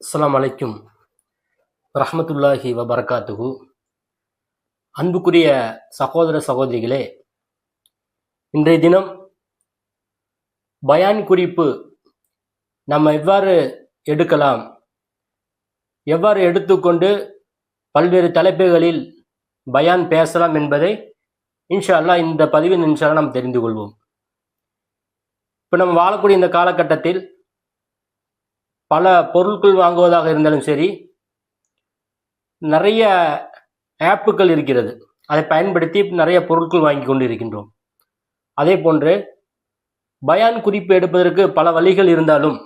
அஸ்லாம் அலைக்கும். ரஹமத்துல்லாஹி வபரகாத்துகு அன்புக்குரிய சகோதர சகோதரிகளே இன்றைய தினம் பயான் குறிப்பு நம்ம எவ்வாறு எடுக்கலாம்? எவ்வாறு எடுத்துக்கொண்டு பல்வேறு தலைப்புகளில் பயான் பேசலாம் என்பதை இன்ஷா அல்லாஹ் இந்த பதிவில் இன்ஷா நாம் தெரிந்து கொள்வோம். இப்போ நம்ம வாழக்கூடிய இந்த காலகட்டத்தில் பல பொருட்கள் வாங்குவதாக இருந்தாலும் சரி நிறைய ஆப்புகள் இருக்கிறது. அதை பயன்படுத்தி நிறைய பொருட்கள் வாங்கி கொண்டு இருக்கின்றோம் அதே போன்று பயான் குறிப்பு எடுப்பதற்கு பல வழிகள் இருந்தாலும்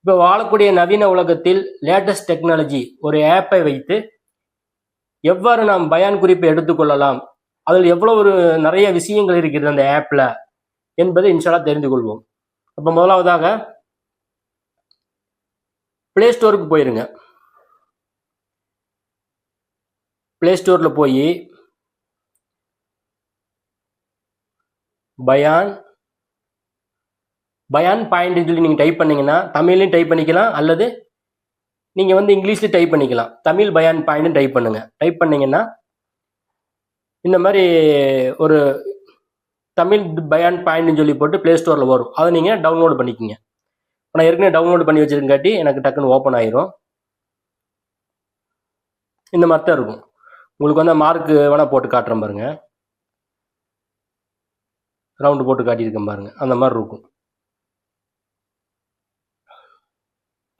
இப்போ வாழக்கூடிய நவீன உலகத்தில் லேட்டஸ்ட் டெக்னாலஜி ஒரு ஆப்பை வைத்து எவ்வாறு நாம் பயான் குறிப்பை எடுத்துக்கொள்ளலாம் அதில் எவ்வளோ ஒரு நிறைய விஷயங்கள் இருக்கிறது அந்த ஆப்பில் என்பதை இன்ஷால்லா தெரிந்து கொள்வோம். அப்போ முதலாவதாக ப்ளே ஸ்டோருக்கு போயிருங்க. ப்ளே ஸ்டோரில் போய் பயான் பயான் பாயிண்ட் சொல்லி நீங்கள் டைப் பண்ணீங்கன்னா தமிழ்லையும் டைப் பண்ணிக்கலாம் அல்லது நீங்கள் வந்து இங்கிலீஷ்லேயும் டைப் பண்ணிக்கலாம். தமிழ் பயான் பாயிண்ட்னு டைப் பண்ணுங்கள் டைப் பண்ணிங்கன்னா இந்த மாதிரி ஒரு தமிழ் பயான் பாயிண்ட்னு சொல்லி போட்டு ப்ளே ஸ்டோரில் வரும். அதை நீங்கள் டவுன்லோட் பண்ணிக்கோங்க. நான் ஏற்கனவே டவுன்லோட் பண்ணி வச்சிருக்காட்டி எனக்கு டக்குன்னு ஓப்பன் ஆயிரும். இந்த மாதிரி தான் இருக்கும். உங்களுக்கு வந்து மார்க்கு வேணால் போட்டு காட்டுறேன் பாருங்க. ரவுண்டு போட்டு காட்டியிருக்கேன் பாருங்க. அந்த மாதிரி இருக்கும்.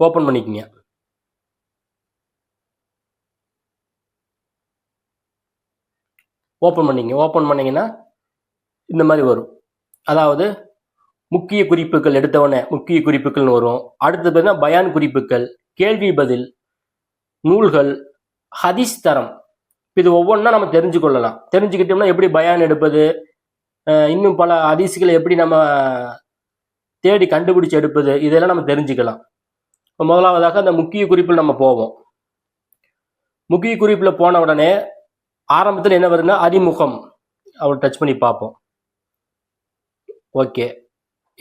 ஓப்பன் பண்ணிக்கங்க. ஓப்பன் பண்ணிங்க. ஓப்பன் பண்ணிங்கன்னா இந்த மாதிரி வரும். அதாவது முக்கிய குறிப்புகள் எடுத்தவொடனே முக்கிய குறிப்புகள்னு வரும். அடுத்தது பார்த்தீங்கன்னா பயான் குறிப்புகள் கேள்வி பதில் நூல்கள் ஹதீஸ் தரம். இது ஒவ்வொன்றா நம்ம தெரிஞ்சு கொள்ளலாம் தெரிஞ்சுக்கிட்டோம்னா எப்படி பயான் எடுப்பது இன்னும் பல ஹதீஸுகளை எப்படி நம்ம தேடி கண்டுபிடிச்சு எடுப்பது இதெல்லாம் நம்ம தெரிஞ்சுக்கலாம். முதலாவதாக அந்த முக்கிய குறிப்பில் நம்ம போவோம். முக்கிய குறிப்பில் போன உடனே ஆரம்பத்தில் என்ன வருதுன்னா அறிமுகம். அவர் டச் பண்ணி பார்ப்போம். ஓகே.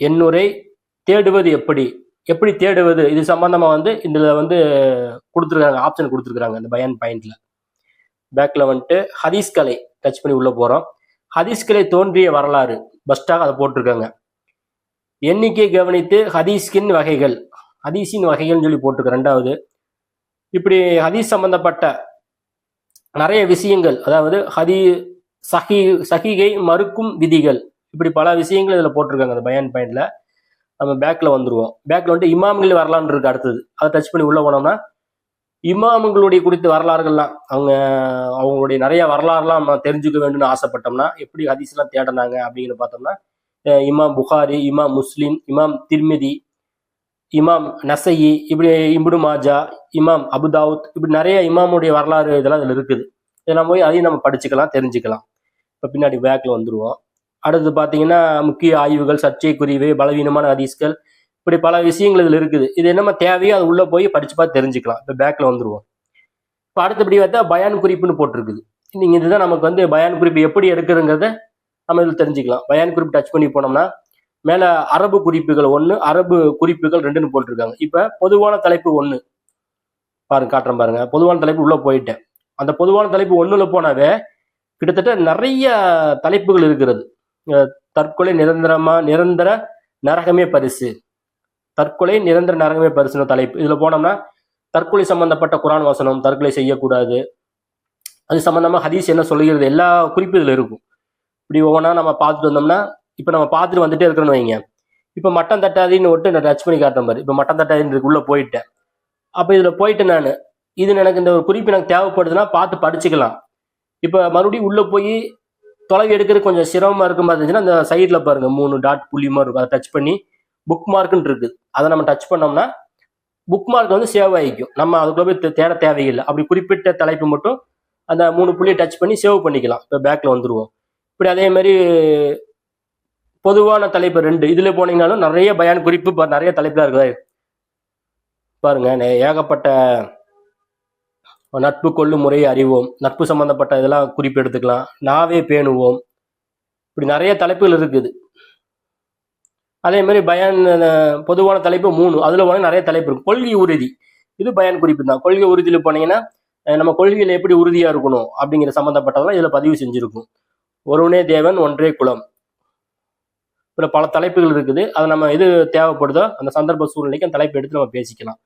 எண்ணுரை தேடுவது எப்படி? எப்படி தேடுவது? இது சம்பந்தமா வந்து இதுல வந்து கொடுத்துருக்காங்க ஆப்ஷன் கொடுத்துருக்காங்க இந்த பயன் பாயிண்ட்ல. பேக்ல வந்துட்டு ஹதீஸ் கலை டச் பண்ணி உள்ள போறோம். ஹதீஸ் கலை தோன்றிய வரலாறு பெஸ்டாக அதை போட்டிருக்காங்க. எண்ணிக்கை கவனித்து ஹதீஸ்கின் வகைகள் ஹதீஸின் வகைகள்னு சொல்லி போட்டிருக்கு ரெண்டாவது. இப்படி ஹதீஸ் சம்பந்தப்பட்ட நிறைய விஷயங்கள் அதாவது ஹதி சஹி சஹிகை மறுக்கும் விதிகள் இப்படி பல விஷயங்கள் இதில் போட்டிருக்காங்க அந்த பயான் பாயிண்ட்ல. நம்ம பேக்கில் வந்துடுவோம் பேக்கில் வந்துட்டு இமாம்கள் வரலான்னு இருக்கு அடுத்தது. அதை டச் பண்ணி உள்ளே போனோம்னா இமாமுங்களுடைய குறித்த வரலாறுகள்லாம் அவங்க அவங்களுடைய நிறைய வரலாறுலாம் நம்ம தெரிஞ்சுக்க வேண்டும்னு ஆசைப்பட்டோம்னா எப்படி ஹதீஸ்லாம் தேடினாங்க அப்படின்னு பார்த்தோம்னா இமாம் புகாரி இமாம் முஸ்லீம் இமாம் திருமிதி இமாம் நசையி இப்படி இம்புடு மாஜா இமாம் அபுதாவுத் இப்படி நிறைய இமாமுடைய வரலாறு இதெல்லாம் இதில் இருக்குது. இதெல்லாம் போய் அதையும் நம்ம படிச்சுக்கலாம் தெரிஞ்சுக்கலாம். இப்போ பின்னாடி பேக்கில் வந்துடுவோம் அடுத்து பார்த்தீங்கன்னா முக்கிய ஆய்வுகள் சர்ச்சைக்குரியவை பலவீனமான ஹதீஸ்கள் இப்படி பல விஷயங்கள் இதில் இருக்குது. இது என்னமா தேவையோ அது உள்ளே போய் படிச்சு பார்த்து தெரிஞ்சுக்கலாம். இப்போ பேக்கில் வந்துடுவோம் இப்போ அடுத்தபடி பார்த்தா பயான் குறிப்புன்னு போட்டிருக்குது. நீங்கள் இதுதான் நமக்கு வந்து பயான் குறிப்பு எப்படி எடுக்கிறதுங்கிறத நம்ம இதில் தெரிஞ்சுக்கலாம். பயான் குறிப்பு டச் பண்ணி போனோம்னா மேலே அரபு குறிப்புகள் ஒன்று அரபு குறிப்புகள் ரெண்டுன்னு போட்டிருக்காங்க. இப்போ பொதுவான தலைப்பு ஒன்று பாருங்க காட்டுறேன் பாருங்க. பொதுவான தலைப்பு உள்ளே போயிட்டேன். அந்த பொதுவான தலைப்பு ஒன்றுல போனாவே கிட்டத்தட்ட நிறைய தலைப்புகள் இருக்கிறது. தற்கொலை நிரந்தரமா நிரந்தர நரகமே பரிசு. தற்கொலை நிரந்தர நரகமே பரிசுன தலைப்பு. இதுல போனோம்னா தற்கொலை சம்பந்தப்பட்ட குரான் வாசனம் தற்கொலை செய்யக்கூடாது. அது சம்பந்தமா ஹதீஸ் என்ன சொல்லுகிறது? எல்லா குறிப்பு இதுல இருக்கும். இப்படி ஒவ்வொன்றா நம்ம பார்த்துட்டு வந்தோம்னா இப்போ நம்ம பார்த்துட்டு வந்துட்டே இருக்கிறோம்னு வைங்க. இப்போ மட்டம் தட்டாதின்னு விட்டு நான் டச் பண்ணி காட்டுற மாதிரி. இப்போ மட்டம் தட்டாதின்னு உள்ள போயிட்டேன். அப்போ இதில் போயிட்டேன் நான் இது எனக்கு இந்த ஒரு குறிப்பு எனக்கு தேவைப்படுதுன்னா பார்த்து படிச்சுக்கலாம். இப்போ மறுபடியும் உள்ளே போய் தொலைவு எடுக்கிறது கொஞ்சம் சிரமமாக இருக்க மாதிரி இருந்துச்சுன்னா அந்த சைடில் பாருங்கள் மூணு டாட் புள்ளி மாதிரி இருக்கும். அதை டச் பண்ணி புக் மார்க்குன்னு இருக்குது. அதை நம்ம டச் பண்ணோம்னா புக் மார்க் வந்து சேவ் ஆகிக்கும். நம்ம அதுக்குள்ள போய் தேட தேவையில்லை. அப்படி குறிப்பிட்ட தலைப்பு மட்டும் அந்த மூணு புள்ளியை டச் பண்ணி சேவ் பண்ணிக்கலாம். இப்போ பேக்கில் வந்துடுவோம் இப்படி அதே மாதிரி பொதுவான தலைப்பு ரெண்டு. இதில் போனீங்கன்னாலும் நிறைய பயான் குறிப்பு நிறைய தலைப்பு தான் இருக்குதா? பாருங்க ஏகப்பட்ட நட்பு கொள்ளும் முறையை அறிவோம். நட்பு சம்பந்தப்பட்ட இதெல்லாம் குறிப்பு எடுத்துக்கலாம். நாவே பேணுவோம். இப்படி நிறைய தலைப்புகள் இருக்குது. அதே மாதிரி பயான் பொதுவான தலைப்பு மூணு. அதில் போனா நிறைய தலைப்பு இருக்கும் கொள்கை உறுதி. இது பயான் குறிப்பு தான். கொள்கை உறுதியில் போனீங்கன்னா நம்ம கொள்கையில் எப்படி உறுதியாக இருக்கணும் அப்படிங்கிற சம்மந்தப்பட்டதெல்லாம் இதில் பதிவு செஞ்சுருக்கும். ஒருவனே தேவன் ஒன்றே குலம். இப்போ பல தலைப்புகள் இருக்குது. அதை நம்ம எது தேவைப்படுதோ அந்த சந்தர்ப்ப சூழ்நிலைக்கு அந்த தலைப்பு எடுத்து நம்ம பேசிக்கலாம்.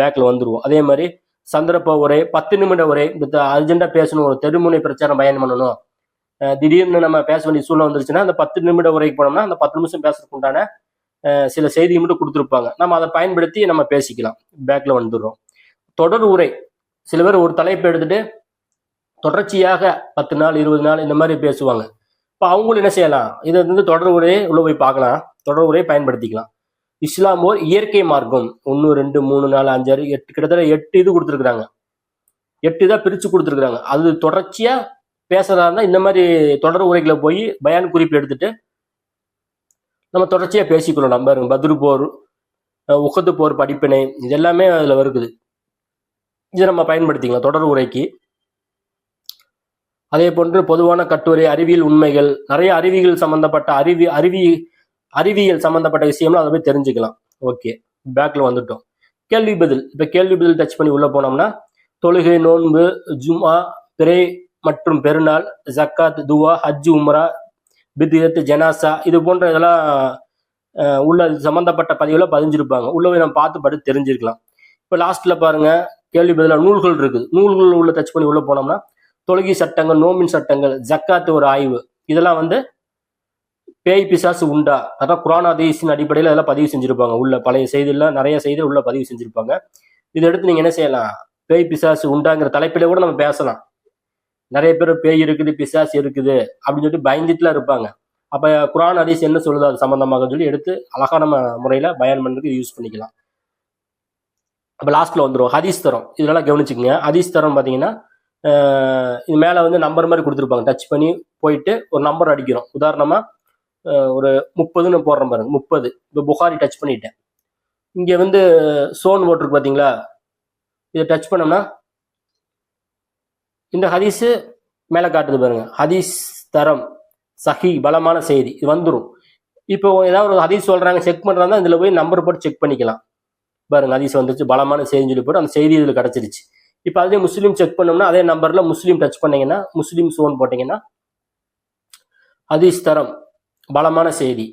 பேக்கில் வந்துடுவோம் அதே மாதிரி சந்தர்ப்ப உரை பத்து நிமிட உரை இந்த அர்ஜென்டா பேசணும் ஒரு தெருமுனை பிரச்சாரம் பயன் பண்ணணும். திடீர்னு நம்ம பேச வேண்டிய சூழ்நிலை வந்துருச்சுன்னா அந்த பத்து நிமிட உரைக்கு போனோம்னா அந்த பத்து நிமிஷம் பேசுறதுக்கு உண்டான சில செய்தி மட்டும் கொடுத்துருப்பாங்க. நம்ம அதை பயன்படுத்தி நம்ம பேசிக்கலாம். பேக்ல வந்துடுறோம். தொடர் உரை. சில பேர் ஒரு தலைப்பு எடுத்துட்டு தொடர்ச்சியாக பத்து நாள் இருபது நாள் இந்த மாதிரி பேசுவாங்க. இப்போ அவங்களும் என்ன செய்யலாம்? இதை வந்து தொடர் உரையை உள்ள போய் பார்க்கலாம். தொடர் உரையை பயன்படுத்திக்கலாம். இஸ்லாம் ஓர் இயற்கை மார்க்கம். ஒன்று ரெண்டு மூணு நாலு அஞ்சாறு எட்டு கிட்டத்தட்ட எட்டு இது கொடுத்துருக்குறாங்க. எட்டு இதாக பிரித்து கொடுத்துருக்குறாங்க. அது தொடர்ச்சியாக பேசுறதா இருந்தால் இந்த மாதிரி தொடர் உரைகளை போய் பயான் குறிப்பு எடுத்துட்டு நம்ம தொடர்ச்சியாக பேசிக்கொள்ளலாம். நம்ம பத்ரு போர் உகத்து போர் படிப்பினை இது எல்லாமே அதில் வருக்குது இதை நம்ம பயன்படுத்திக்கலாம் தொடர் உரைக்கு. அதே போன்று பொதுவான கட்டுரை அறிவியல் உண்மைகள் நிறைய அறிவியல் சம்பந்தப்பட்ட அறிவி அறிவி அறிவியல் சம்பந்தப்பட்ட விஷயம்லாம் அதை போய் தெரிஞ்சுக்கலாம். ஓகே பேக்ல வந்துட்டோம். கேள்வி பதில். இப்போ கேள்வி பதில் டச் பண்ணி உள்ள போனோம்னா தொழுகை நோன்பு ஜுமா பிறை மற்றும் பெருநாள் ஜக்காத் துவா ஹஜ் உம்ரா பித்யத் ஜனாசா இது போன்ற இதெல்லாம் உள்ள சம்மந்தப்பட்ட பதிவுல பதிஞ்சிருப்பாங்க. உள்ள போய் நம்ம பார்த்து படி தெரிஞ்சிருக்கலாம். இப்போ லாஸ்ட்டில் பாருங்கள் கேள்வி பதிலாக நூல்கள் இருக்குது. நூல்கள் உள்ள டச் பண்ணி உள்ளே போனோம்னா தொழுகை சட்டங்கள் நோமின் சட்டங்கள் ஜக்காத்து ஒரு ஆய்வு. இதெல்லாம் வந்து பேய் பிசாசு உண்டா? அதான் குரான் அதிசின் அடிப்படையில் அதெல்லாம் பதிவு செஞ்சுருப்பாங்க. உள்ள பழைய செய்தியெல்லாம் நிறைய செய்தி உள்ள பதிவு செஞ்சுருப்பாங்க. இதை எடுத்து நீங்க என்ன செய்யலாம்? பேய் பிசாசு உண்டாங்கிற தலைப்பில கூட நம்ம பேசலாம். நிறைய பேர் பேய் இருக்குது பிசாசு இருக்குது அப்படின்னு சொல்லிட்டு பயந்துட்டுலாம் இருப்பாங்க. அப்ப குரான் ஹதீஸ் என்ன சொல்லுது அது சம்பந்தமாக சொல்லி எடுத்து அழகான முறையில் முறையில பயன் பண்ணுறதுக்கு யூஸ் பண்ணிக்கலாம். அப்ப லாஸ்ட்ல வந்துடும் ஹதீஸ் தரம். இதெல்லாம் கவனிச்சுக்கோங்க. ஹதீஸ் தரம் பாத்தீங்கன்னா இது மேல வந்து நம்பர் மாதிரி கொடுத்துருப்பாங்க. டச் பண்ணி போயிட்டு ஒரு நம்பர் அடிக்கிறோம். உதாரணமா ஒரு முப்பதுன்னு போடுறோம் பாருங்க. முப்பது. இப்போ புகாரி டச் பண்ணிட்டேன். இங்கே வந்து சோன் போட்டிருக்கு பார்த்தீங்களா இதை டச் பண்ணோம்னா இந்த ஹதீஸு மேலே காட்டுது பாருங்க. ஹதீஸ் தரம் சஹி பலமான செய்தி. இது வந்துடும் இப்போ ஏதாவது ஒரு ஹதீஸ் சொல்கிறாங்க செக் பண்ணுறாங்க இதில் போய் நம்பர் போட்டு செக் பண்ணிக்கலாம். பாருங்க ஹதீஸ் வந்துருச்சு பலமான செய்தின்னு சொல்லி போட்டு அந்த செய்தி இதில் கிடைச்சிருச்சு. இப்போ அதே முஸ்லீம் செக் பண்ணோம்னா அதே நம்பரில் முஸ்லீம் டச் பண்ணீங்கன்னா முஸ்லீம் சோன் போட்டீங்கன்னா ஹதீஸ் தரம் பலமான செய்தி.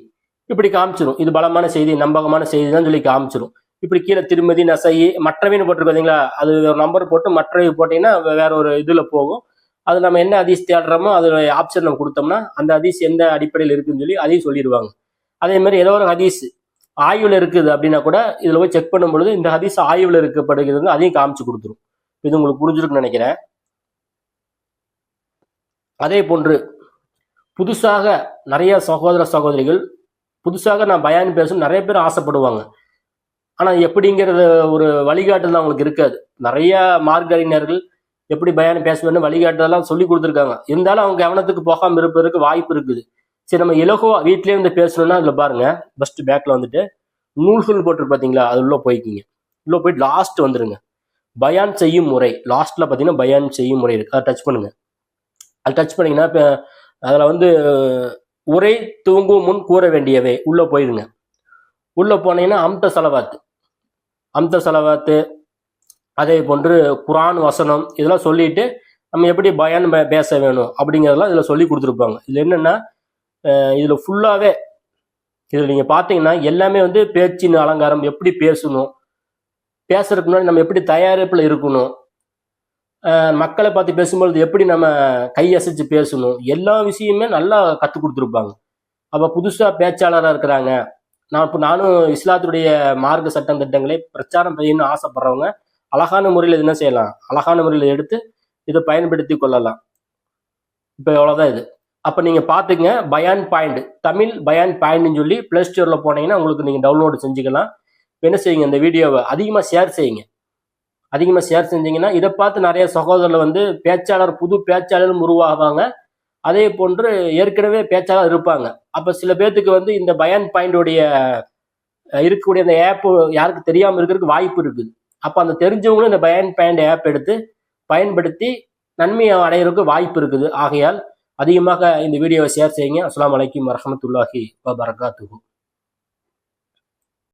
இப்படி காமிச்சிடும் இது பலமான செய்தி நம்பகமான செய்தி தான் சொல்லி காமிச்சிடும் இப்படி கீழே திருமதி நசை மற்றவைன்னு போட்டிருக்கு அது ஒரு நம்பர் போட்டு மற்றவை போட்டீங்கன்னா வேற ஒரு இதில் போகும். அது நம்ம என்ன அதிஸ் தேடுறோமோ அது ஆப்ஷன் நம்ம கொடுத்தோம்னா அந்த ஹதீஸ் எந்த அடிப்படையில் இருக்குன்னு சொல்லி அதையும் சொல்லிடுவாங்க. அதே மாதிரி ஏதோ ஒரு ஹதீஸ் ஆய்வில் இருக்குது அப்படின்னா கூட இதில் போய் செக் பண்ணும் பொழுது இந்த ஹதீஸ் ஆய்வில் இருக்கப்படுகிறது அதையும் காமிச்சு கொடுத்துரும். இது உங்களுக்கு புரிஞ்சிருக்குன்னு நினைக்கிறேன். அதே போன்று புதுசாக நிறைய சகோதர சகோதரிகள் புதுசாக நான் பயான் பேசணும் நிறைய பேர் ஆசைப்படுவாங்க. ஆனால் எப்படிங்கிறது ஒரு வழிகாட்டுதல் அவங்களுக்கு இருக்காது. நிறைய மார்க்கறிஞர்கள் எப்படி பயான் பேசணும்னு வழிகாட்டுதெல்லாம் சொல்லி கொடுத்துருக்காங்க. இருந்தாலும் அவங்க கவனத்துக்கு போகாமல் இருப்பதற்கு வாய்ப்பு இருக்குது. சரி நம்ம இலகுவா வீட்லேயே வந்து பேசணும்னா அதில் பாருங்க. ஃபர்ஸ்ட் பேக்கில் வந்துட்டு நூல்கள் போட்டு பார்த்தீங்களா அது உள்ள போய்க்கிங்க. உள்ள போயிட்டு லாஸ்ட் வந்துருங்க. பயான் செய்யும் முறை. லாஸ்ட்ல பார்த்தீங்கன்னா பயான் செய்யும் முறை இருக்கு. அதை டச் பண்ணுங்க. அது டச் பண்ணீங்கன்னா இப்போ அதில் வந்து உரை தூங்கும் முன் கூற வேண்டியவை. உள்ளே போயிடுங்க உள்ளே போனீங்கன்னா அம்த செலவாத்து. அம்த செலவாத்து அதே போன்று குரான் வசனம் இதெல்லாம் சொல்லிட்டு நம்ம எப்படி பயன் பே- பேச வேணும் அப்படிங்கிறதெல்லாம் இதில் சொல்லி கொடுத்துருப்பாங்க. இதில் என்னென்னா இதில் ஃபுல்லாகவே இதில் நீங்கள் பார்த்தீங்கன்னா எல்லாமே வந்து பேச்சின் அலங்காரம் எப்படி பேசணும் பேசுறதுக்கு முன்னாடி நம்ம எப்படி தயாரிப்பில் இருக்கணும் மக்களை பார்த்து பேசும்பொழுது எப்படி நம்ம கையசைச்சு பேசணும்? எல்லா விஷயமே நல்லா கற்றுக் கொடுத்துருப்பாங்க. அப்போ புதுசாக பேச்சாளராக இருக்கிறாங்க. நான் இப்போ நானும் இஸ்லாத்துடைய மார்க்க சட்டம் திட்டங்களை பிரச்சாரம் செய்யணும்னு ஆசைப்படுறவங்க அழகான முறையில் என்ன செய்யலாம்? அழகான முறையில் எடுத்து இதை பயன்படுத்தி கொள்ளலாம். இப்போ எவ்வளோதான் இது. அப்போ நீங்கள் பார்த்துங்க பயான் பாயிண்ட் தமிழ் பயான் பாயிண்ட்னு சொல்லி ப்ளே ஸ்டோரில் போனீங்கன்னா உங்களுக்கு நீங்கள் டவுன்லோடு செஞ்சுக்கலாம். என்ன செய்யுங்க இந்த வீடியோவை அதிகமாக ஷேர் செய்யுங்க. அதிகமாக ஷேர் செஞ்சீங்கன்னா இதை பார்த்து நிறைய சகோதரர்கள் வந்து பேச்சாளர் புது பேச்சாளரும் உருவாகுவாங்க அதே போன்று ஏற்கனவே பேச்சாளர் இருப்பாங்க. அப்போ சில பேர்த்துக்கு வந்து இந்த பயன் பாயிண்டோடைய இருக்கக்கூடிய அந்த ஆப் யாருக்கு தெரியாமல் இருக்கிறதுக்கு வாய்ப்பு இருக்குது. அப்போ அந்த தெரிஞ்சவங்களும் இந்த பயன் பாயிண்ட் ஆப் எடுத்து பயன்படுத்தி நன்மையை அடையிறதுக்கு வாய்ப்பு இருக்குது. ஆகையால் அதிகமாக இந்த வீடியோவை ஷேர் செய்யுங்க. அஸ்லாம் வலைக்கம் வரமத்துல்லாஹி வரகாத்துகும்